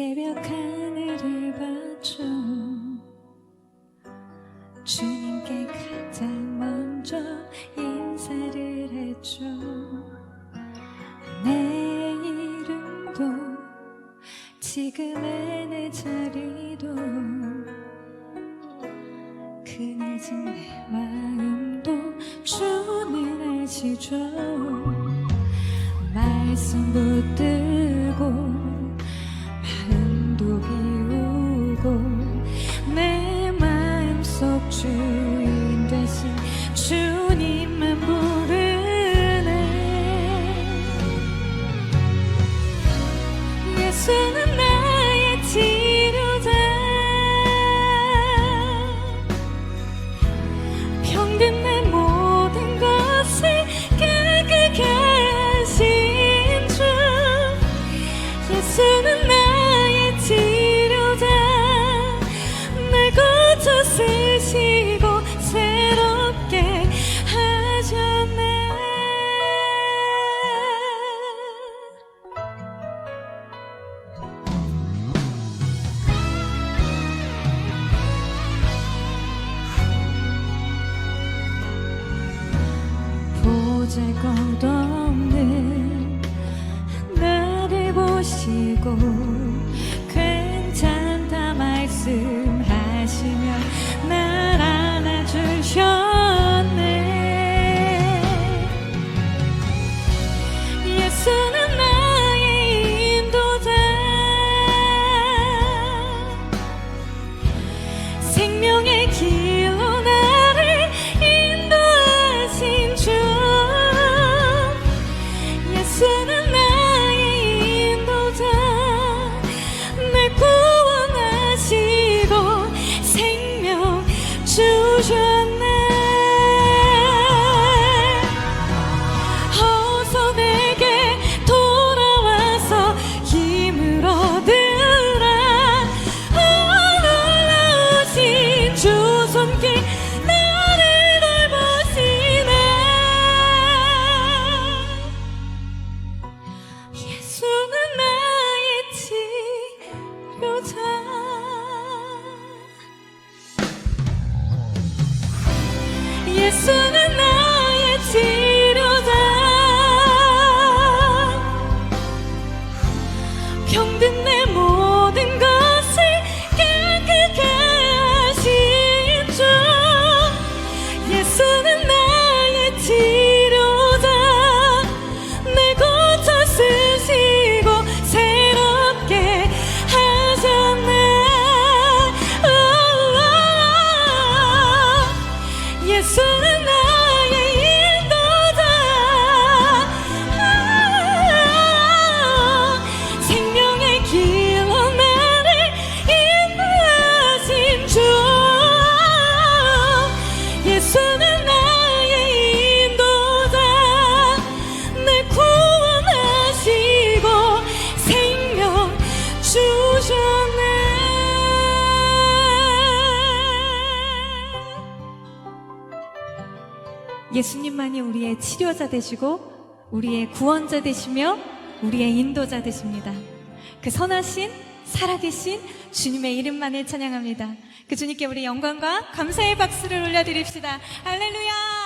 새벽 하늘을 봐줘. 주님께 가장 먼저 인사를 해줘. 내 이름도 지금의 내 자리도 그 낮은 내 마음도 주는 아시죠 말씀 붙들 주인 되신 주님만 부르네 예수는 보잘것없는 나를 보시고 나를 치료자. 예수는 예 예수님만이 우리의 치료자 되시고 우리의 구원자 되시며 우리의 인도자 되십니다. 그 선하신 살아계신 주님의 이름만을 찬양합니다. 그 주님께 우리 영광과 감사의 박수를 올려드립시다. 할렐루야!